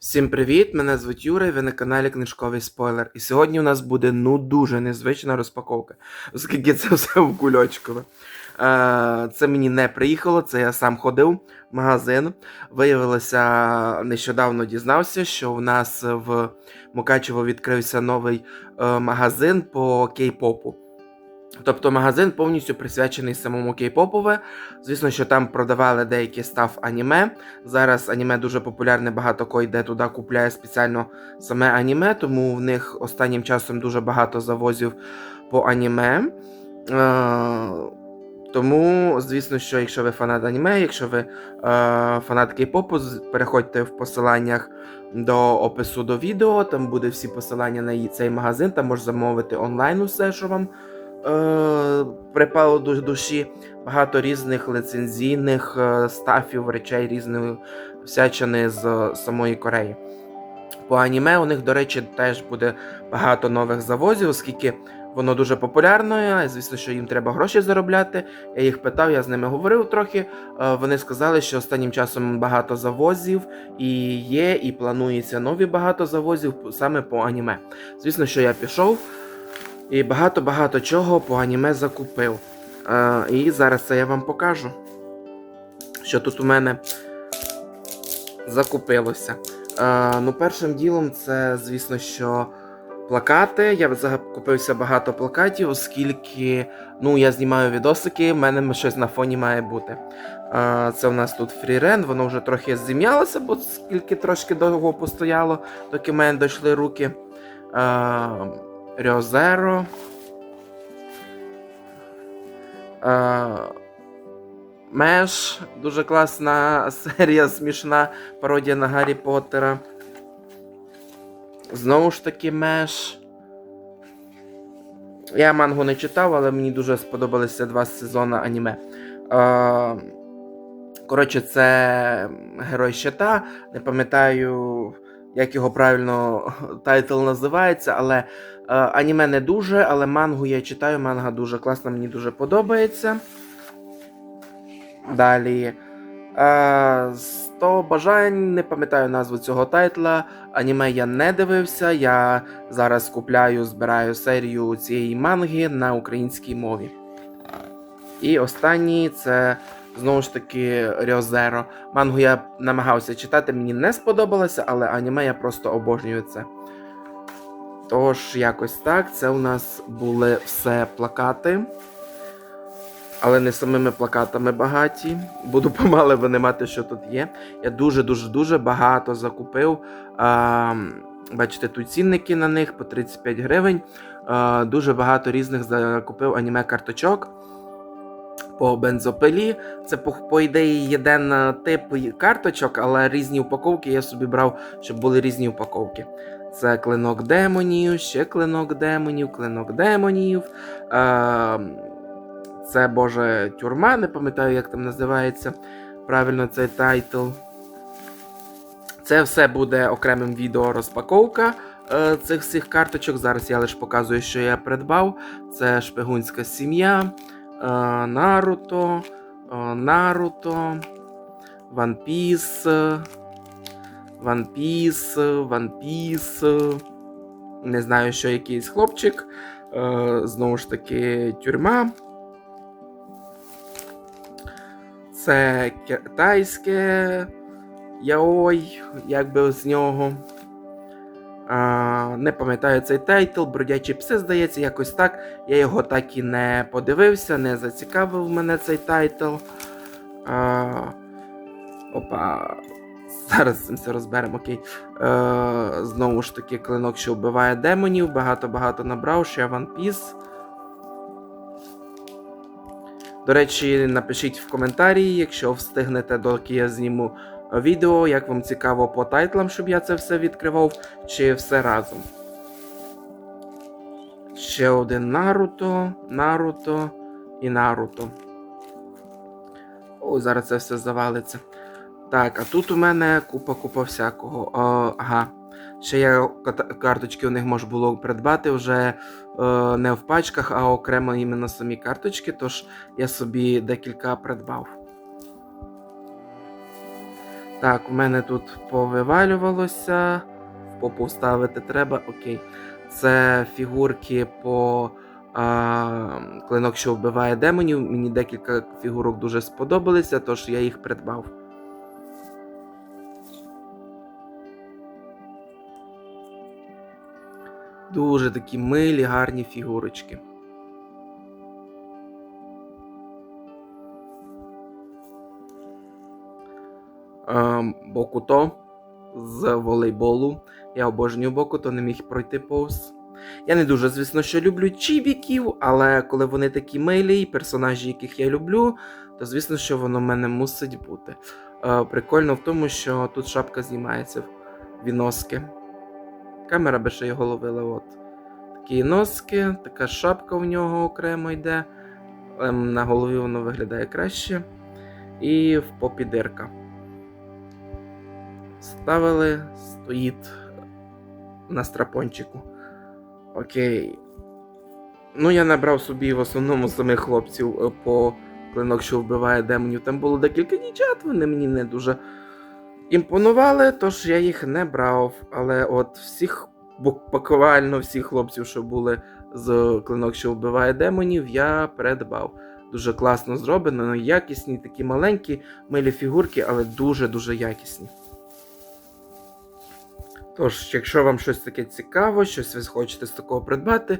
Всім привіт! Мене звуть Юра, і ви на каналі Книжковий Спойлер. І сьогодні у нас буде ну дуже незвична розпаковка, оскільки це все в кульочкове. Е, Це мені не приїхало, це я сам ходив в магазин. Виявилося, нещодавно дізнався, що в нас в Мукачево відкрився новий е, магазин по кей-попу. Тобто магазин повністю присвячений самому кей-попове. Звісно, що там продавали деякі став аніме. Зараз аніме дуже популярне, багато кого йде туди, купляє спеціально саме аніме, тому в них останнім часом дуже багато завозів по аніме. Е, тому, звісно, що якщо ви фанат аніме, якщо ви е, фанат кей-попу, переходьте в посиланнях до опису до відео, там буде всі посилання на її- цей магазин, там можна замовити онлайн усе, що вам е, припало до душі. Багато різних лицензійних е, стафів, речей різної всячини з самої Кореї. По аніме у них, до речі, теж буде багато нових завозів, оскільки воно дуже популярне. Звісно, що їм треба гроші заробляти. Я їх питав, я з ними говорив трохи. Е, Вони сказали, що останнім часом багато завозів і є, і планується нові багато завозів саме по аніме. Звісно, що я пішов і багато-багато чого по аніме закупив. Е, І зараз це я вам покажу, що тут у мене закупилося. Е, ну, першим ділом, це, звісно, що плакати. Я закупився багато плакатів, оскільки ну, я знімаю відосики, в мене щось на фоні має бути. Е, це у нас тут фрірен, воно вже трохи зім'ялося, бо скільки трошки довго постояло, доки в мене дійшли руки. Е, Рьозеро. Е, Меш, дуже класна серія, смішна пародія на Гаррі Поттера. Знову ж таки, Меш. Я мангу не читав, але мені дуже сподобалися два сезони аніме. Е, коротше, це Герой Щита. Не пам'ятаю, як його правильно тайтл називається, але аніме не дуже, але мангу я читаю, манга дуже класна, мені дуже подобається. Далі. Е, 100 бажань, не пам'ятаю назву цього тайтла. Аніме я не дивився. Я зараз купляю, збираю серію цієї манги на українській мові. І останній це знову ж таки Рьозеро. Мангу я намагався читати, мені не сподобалося, але аніме я просто обожнюю це. Тож, якось так. Це у нас були все плакати. Але не самими плакатами багаті. Буду помале винимати, що тут є. Я дуже-дуже дуже багато закупив. А, бачите, тут цінники на них по 35 гривень. А, дуже багато різних закупив аніме-карточок. По бензопилі. Це, по, по ідеї, єдин е, тип карточок, але різні упаковки я собі брав, щоб були різні упаковки. Це клинок демонів, ще клинок демонів, клинок демонів. Е, це Боже тюрма, не пам'ятаю, як там називається правильно цей тайтл. Це все буде окремим відео розпаковка е, цих всіх карточок. Зараз я лише показую, що я придбав. Це шпигунська сім'я, е, Наруто, е, Наруто, One Piece, One Piece, One Piece. Не знаю, що якийсь хлопчик. е, Знову ж таки, тюрма. Це китайське яой, як би з нього. А, не пам'ятаю цей тайтл, бродячі пси, здається, якось так. Я його так і не подивився, не зацікавив мене цей тайтл. А, опа. Зараз цим все розберемо, окей. Е, знову ж таки, клинок, що вбиває демонів, багато-багато набрав, ще One Piece. До речі, напишіть в коментарі, якщо встигнете, доки я зніму відео, як вам цікаво по тайтлам, щоб я це все відкривав, чи все разом. Ще один Наруто, Наруто і Наруто. О, зараз це все завалиться. Так, а тут у мене купа-купа всякого. О, ага. Ще я карточки у них можна було придбати вже е, не в пачках, а окремо іменно самі карточки, тож я собі декілька придбав. Так, у мене тут повивалювалося. В попу вставити треба. Окей. Це фігурки по а, клинок, що вбиває демонів. Мені декілька фігурок дуже сподобалися, тож я їх придбав. Дуже такі милі, гарні фігурочки. Ем, Бокуто з волейболу. Я обожнюю Бокуто, не міг пройти повз. Я не дуже, звісно, що люблю чібіків, але коли вони такі милі, і персонажі, яких я люблю, то звісно, що воно в мене мусить бути. Е, прикольно в тому, що тут шапка знімається дві носки. Камера би ще його ловила. От. Такі носки, така шапка в нього окремо йде. Ем, на голові воно виглядає краще. І в попі дирка. Ставили, стоїть на страпончику. Окей. Ну, я набрав собі в основному самих хлопців е, по клинок, що вбиває демонів. Там було декілька дівчат, вони мені не дуже імпонували, тож я їх не брав. Але от всіх, буквально всіх хлопців, що були з клинок, що вбиває демонів, я придбав. Дуже класно зроблено, ну, якісні, такі маленькі, милі фігурки, але дуже-дуже якісні. Тож, якщо вам щось таке цікаво, щось ви хочете з такого придбати,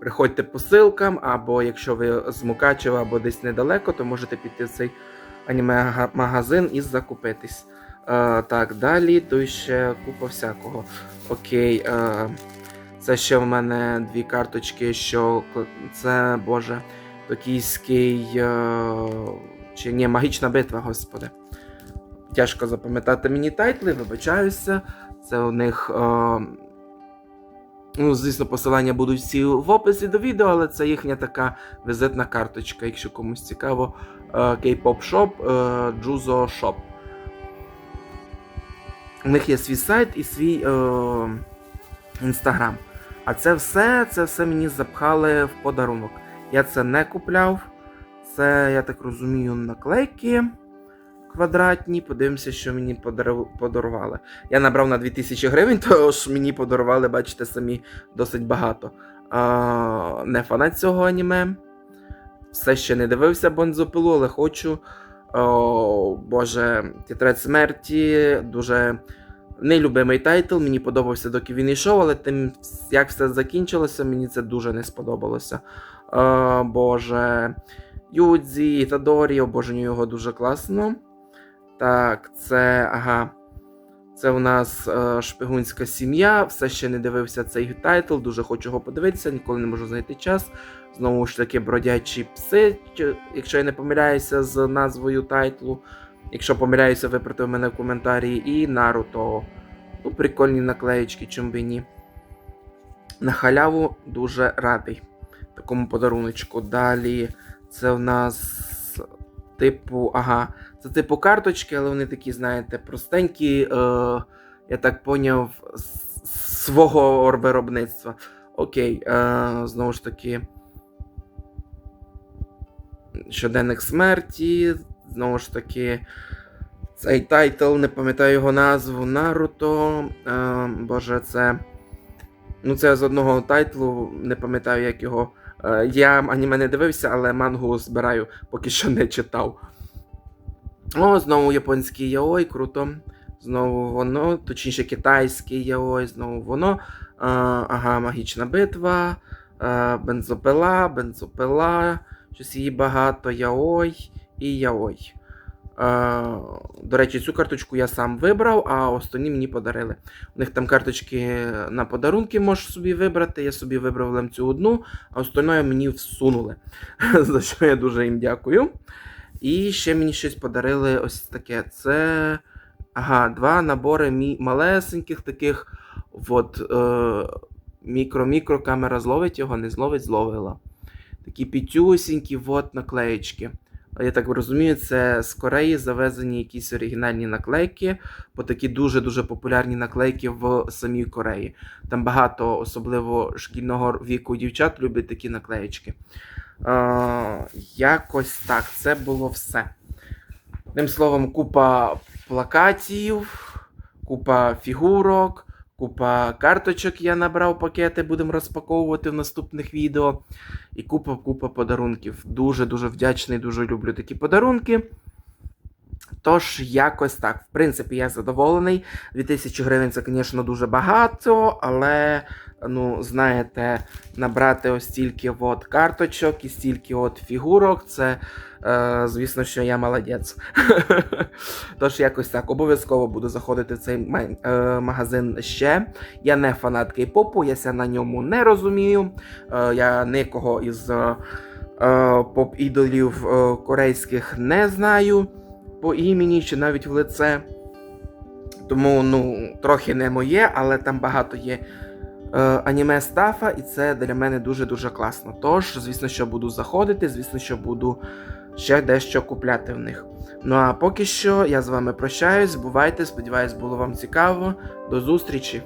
приходьте по ссылкам, або якщо ви з Мукачева або десь недалеко, то можете піти в цей аніме-магазин і закупитись. Е, так, далі то ще купа всякого. Окей, е, це ще в мене дві карточки, що це, боже, токійський. Е, чи ні, магічна битва, господи. Тяжко запам'ятати мені тайтли, вибачаюся. Це у них. Е, ну, звісно, посилання будуть всі в описі до відео, але це їхня така візитна карточка, якщо комусь цікаво. K-pop Shop, Juzo Shop. У них є свій сайт і свій е, інстаграм. А це все, це все мені запхали в подарунок. Я це не купляв. Це, я так розумію, наклейки квадратні. Подивимося, що мені подарували. Я набрав на 2000 гривень, тож мені подарували, бачите, самі досить багато. А, не фанат цього аніме. Все ще не дивився бензопилу, але хочу. О, Боже, тетрадь смерті, дуже нелюбимий тайтл. Мені подобався, доки він йшов, але тим, як все закінчилося, мені це дуже не сподобалося. О, Боже. Юдзі, Тадорі, обожнюю його дуже класно. Так, це. Ага. Це у нас е, шпигунська сім'я. Все ще не дивився цей тайтл, дуже хочу його подивитися, ніколи не можу знайти час. Знову ж таки, бродячі пси, якщо я не помиляюся з назвою тайтлу. Якщо помиляюся, виправте мене в коментарі. І Наруто. Ну, прикольні наклеєчки, чим би ні. На халяву дуже радий такому подаруночку. Далі це в нас типу, ага, це типу карточки, але вони такі, знаєте, простенькі, е, я так поняв, свого виробництва. Окей, е, знову ж таки. Щоденник смерті. Знову ж таки, цей тайтл, не пам'ятаю його назву. Наруто. Е, боже, це. Ну, це з одного тайтлу, не пам'ятаю, як його. Е, я аніме не дивився, але мангу збираю, поки що не читав. О, знову японський яой, круто. Знову воно, точніше, китайський яой, знову воно. Е, ага, магічна битва, е, бензопила, бензопила, щось її багато, яой і яой. Е, до речі, цю карточку я сам вибрав, а останні мені подарили. У них там карточки на подарунки можеш собі вибрати. Я собі вибрав цю одну, а остальное мені всунули. За що я дуже їм дякую. І ще мені щось подарили ось таке. Це. Ага, два набори мі... малесеньких таких. От, е... Мікро-мікро камера зловить його, не зловить, зловила. Такі пітюсінькі от наклеєчки. Я так розумію, це з Кореї завезені якісь оригінальні наклейки, бо такі дуже-дуже популярні наклейки в самій Кореї. Там багато, особливо шкільного віку дівчат, люблять такі наклеєчки. Е, якось так, це було все. Одним словом, купа плакатів, купа фігурок, купа карточок я набрав пакети, будемо розпаковувати в наступних відео. І купа купа подарунків. Дуже-дуже вдячний, дуже люблю такі подарунки. Тож, якось так. В принципі, я задоволений. 2000 гривень це, звісно, дуже багато, але, ну, знаєте, набрати ось стільки от карточок і стільки от фігурок, це, е, звісно, що я молодець. Тож, якось так, обов'язково буду заходити в цей е, магазин ще. Я не фанат кей-попу, я ся на ньому не розумію. Е, я нікого із е, е, поп-ідолів корейських не знаю по імені чи навіть в лице. Тому, ну, трохи не моє, але там багато є е, аніме стафа, і це для мене дуже-дуже класно. Тож, звісно, що буду заходити, звісно, що буду ще дещо купляти в них. Ну а поки що я з вами прощаюсь. Бувайте, сподіваюсь, було вам цікаво. До зустрічі!